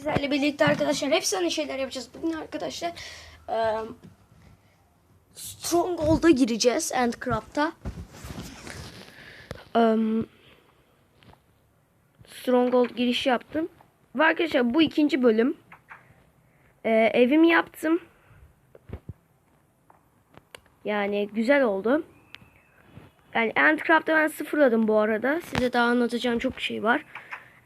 Sizlerle birlikte arkadaşlar hepsi aynı şeyler yapacağız. Bugün arkadaşlar eee Stronghold'a gireceğiz Endcraft'a. Eee Stronghold giriş yaptım. Ve arkadaşlar bu ikinci bölüm. Eee, evimi yaptım. Yani güzel oldu. Yani Endcraft'ı ben sıfırladım bu arada. Size daha anlatacağım çok şey var.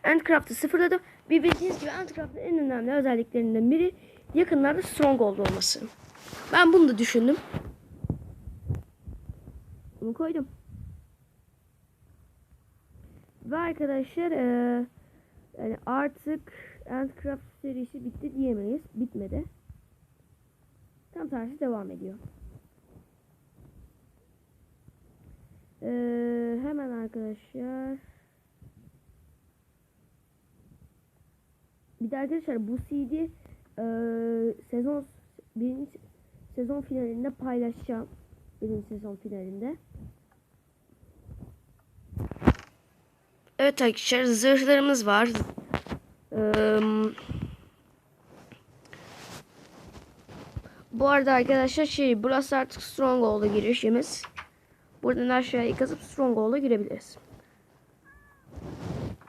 Endcraft'ı sıfırladım. Bir bildiğiniz gibi Endcraft'ın en önemli özelliklerinden biri yakınlarda Stronghold olması. Ben bunu da düşündüm. Bunu koydum. Ve arkadaşlar eee, yani artık Endcraft serisi bitti diyemeyiz. Bitmedi. Tam tersi devam ediyor. Eee, hemen arkadaşlar Bir de arkadaşlar bu CD eee, sezon birinci sezon finalinde paylaşacağım. Birinci sezon finalinde. Evet arkadaşlar zırhlarımız var. Eee, bu arada arkadaşlar şey burası artık Stronghold'a girişimiz. Buradan aşağıya kazıp Stronghold'a girebiliriz.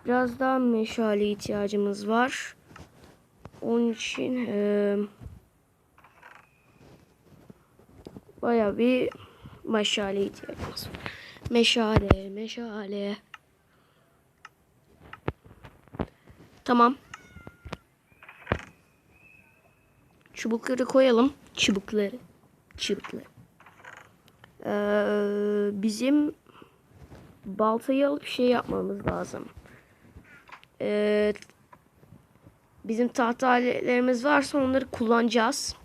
Biraz daha meşale ihtiyacımız var. Onun için eee baya bir meşale ihtiyacımız var. Meşale, meşale. Tamam. Çubukları koyalım. Çubukları. Çubukları. Ee, bizim baltayı alıp şey yapmamız lazım. Ee, bizim tahta aletlerimiz varsa onları kullanacağız.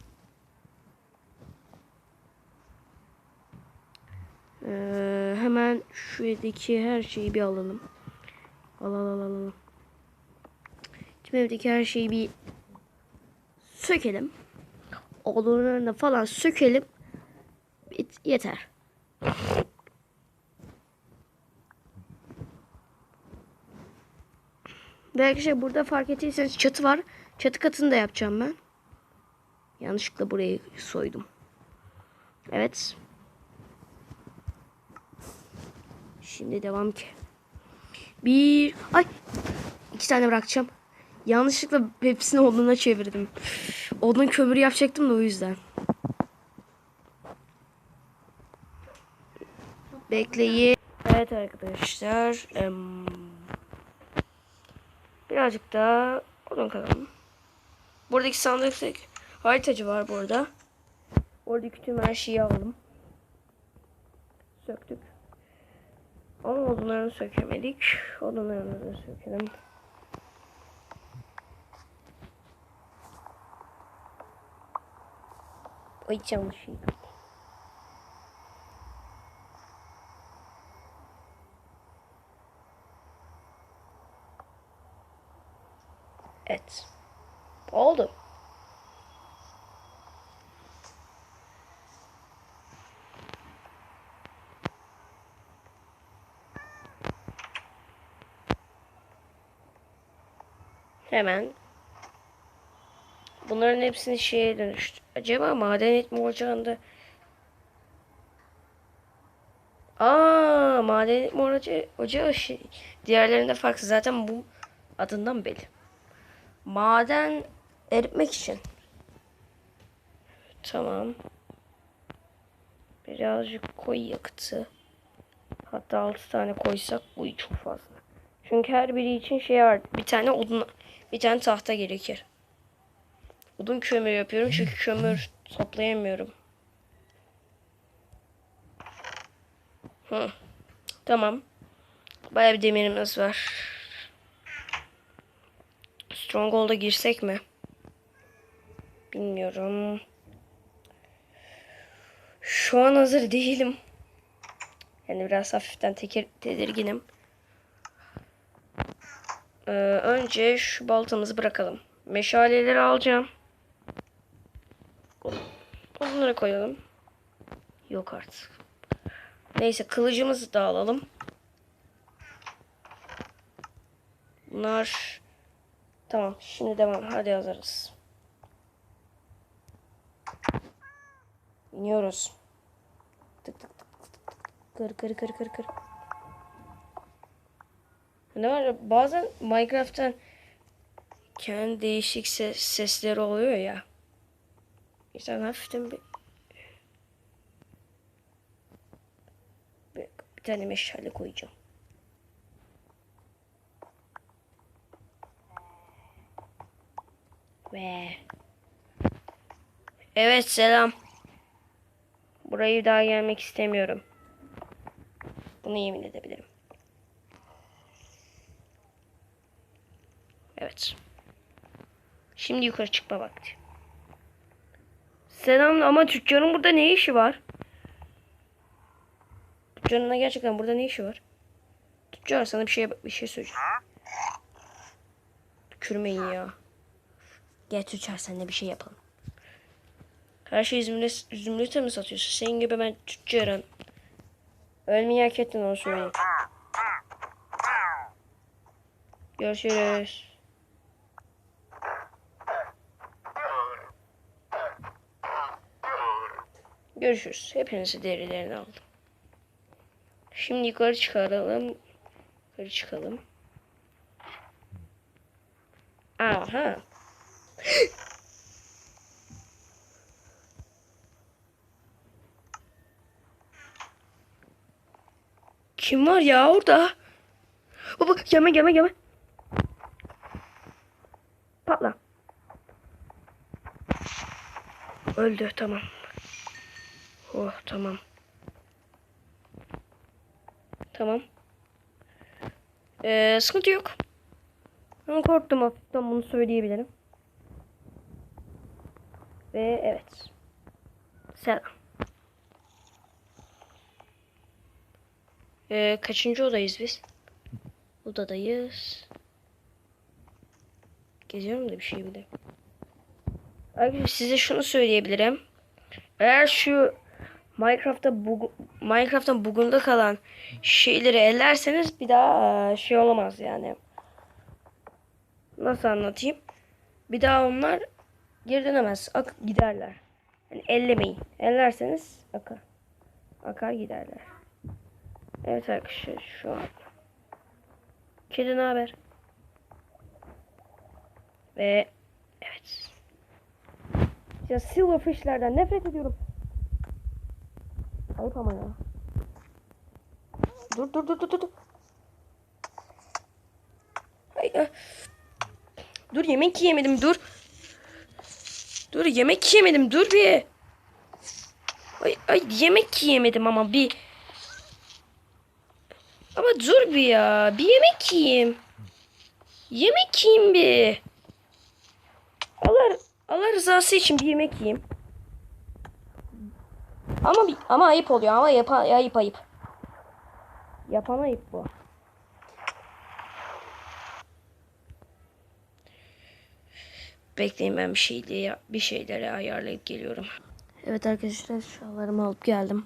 Ee, hemen şu evdeki her şeyi bir alalım. Al al al al. Tüm evdeki her şeyi bir sökelim. Odunlarını falan sökelim. Yeter. Ve arkadaşlar burada fark ettiyseniz çatı var. Çatı katını da yapacağım ben. Yanlışlıkla burayı soydum. Evet. Şimdi devam ki. Bir... Ay! iki tane bırakacağım. Yanlışlıkla hepsini oduna çevirdim. Odun kömür yapacaktım da o yüzden. Bekleyin. Evet arkadaşlar. em, birazcık daha odun kalalım. Buradaki sandıkta haritacı var burada. Oradaki tüm her şeyi aldım. Söktük. Ama odunlarını sökemedik. Odunlarını da sökelim. Ay yanlış Evet. Oldu. Hemen bunların hepsini şeye dönüştü. Acaba maden etme ocağında Aa, maden etme ocağı, ocağı şey. Diğerlerinde farklı. Zaten bu adından belli. Maden eritmek için. Tamam. Birazcık koy yakıtı. Hatta 6 tane koysak bu çok fazla. Çünkü her biri için şey var. Bir tane odun, bir tane tahta gerekir. Odun kömür yapıyorum çünkü kömür toplayamıyorum. Hı. Tamam. Bayağı bir demirimiz var. Stronghold'a girsek mi? Bilmiyorum. Şu an hazır değilim. Yani biraz hafiften teker, tedirginim. Ee, önce şu baltamızı bırakalım. Meşaleleri alacağım. Onları koyalım. Yok artık. Neyse kılıcımızı da alalım. Bunlar Tamam şimdi devam. Hadi hazırız. İniyoruz. Tık tık tık tık tık. Kır kır kır kır kır. Ne var? Bazen Minecraft'tan kendi değişik ses, sesleri oluyor ya. İşte hafiften bir, bir, bir tane meşale koyacağım. Ve Evet selam. Burayı daha gelmek istemiyorum. Bunu yemin edebilirim. Evet. Şimdi yukarı çıkma vakti. Selam ama tüccarın burada ne işi var? Tüccarın gerçekten burada ne işi var? Tüccar sana bir şey bir şey söyleyeceğim. Tükürmeyin ya. Gel tüccar seninle bir şey yapalım. Her şeyi zümrüt, zümrüte mi satıyorsun? Senin gibi ben tüccarın. Ölmeyi hak ettin onu söyleyeyim. Görüşürüz. Görüşürüz. Hepinizi derilerini aldım. Şimdi yukarı çıkaralım. Yukarı çıkalım. Aha. Kim var ya orada? Baba yeme yeme yeme. Patla. Öldü tamam. Oh tamam. Tamam. Ee, sıkıntı yok. Ama korktum hafiften bunu söyleyebilirim. Ve evet. Selam. Ee, kaçıncı odayız biz? Odadayız. Geziyorum da bir şey bile. Arkadaşlar size şunu söyleyebilirim. Eğer şu Minecraft'ta bug Minecraft'ın bugunda kalan şeyleri ellerseniz bir daha e, şey olamaz yani. Nasıl anlatayım? Bir daha onlar geri dönemez. Ak giderler. Yani ellemeyin. Ellerseniz akar. Akar giderler. Evet arkadaşlar şu an. Kedi ne haber? Ve evet. Ya silverfishlerden nefret ediyorum. Ayıp ama ya. Dur dur dur dur dur. Ay, ay. Dur yemek yemedim dur. Dur yemek yemedim dur bir. Ay, ay yemek yemedim ama bir. Ama dur bir ya. Bir yemek yiyeyim. Yemek yiyeyim bir. Allah, Allah rızası için bir yemek yiyeyim. Ama ama ayıp oluyor ama yapa, ayıp ayıp. Yapan ayıp bu. Bekleyin ben bir şeyleri, bir şeyleri ayarlayıp geliyorum. Evet arkadaşlar eşyalarımı alıp geldim.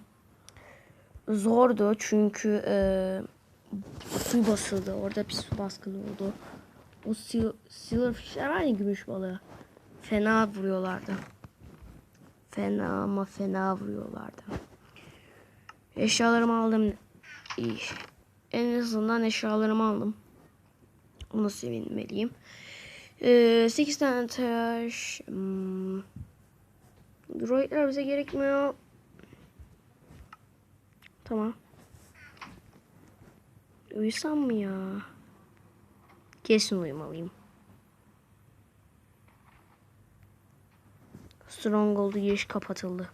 Zordu çünkü e, su basıldı. Orada bir su baskını oldu. O sil silverfishler var ya gümüş balığı. Fena vuruyorlardı. Fena ama fena vuruyorlardı. Eşyalarımı aldım. İyi. En azından eşyalarımı aldım. Ona sevinmeliyim. Ee, 8 tane taş. Hmm. Droidler bize gerekmiyor. Tamam. Uyusam mı ya? Kesin uyumalıyım. Stronghold'u giriş kapatıldı.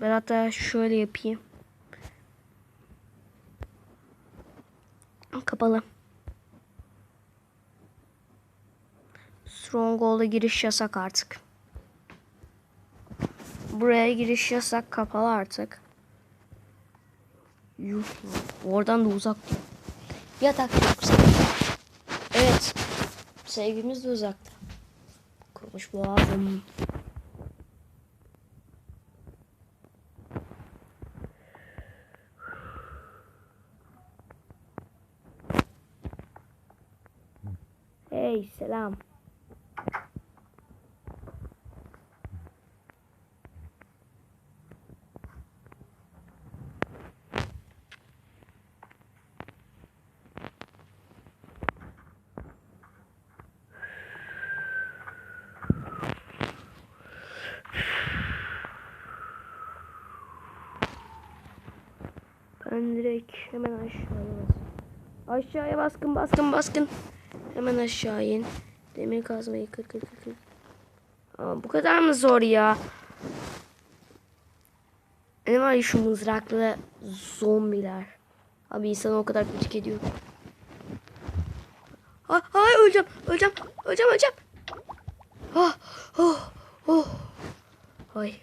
Ben hatta şöyle yapayım. Kapalı. Stronghold'a giriş yasak artık. Buraya giriş yasak kapalı artık. Yuh. Oradan da uzak diyor. Yatak çok. Evet. Sevgimiz de uzakta. Kurumuş boğazım. Hey selam. Ben direkt hemen aşağıya bas. Aşağıya baskın baskın baskın. Hemen aşağı in. Demir kazmayı kır kır kır kır. Aa, bu kadar mı zor ya? Ne var ya şu mızraklı zombiler. Abi insanı o kadar gıcık ediyor. Ay, ay öleceğim, öleceğim, öleceğim, öleceğim. Oh, oh, oh. Ay.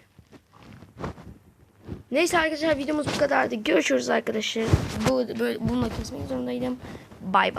Neyse arkadaşlar videomuz bu kadardı. Görüşürüz arkadaşlar. Bu böyle bununla kesmek zorundaydım. Bay bay.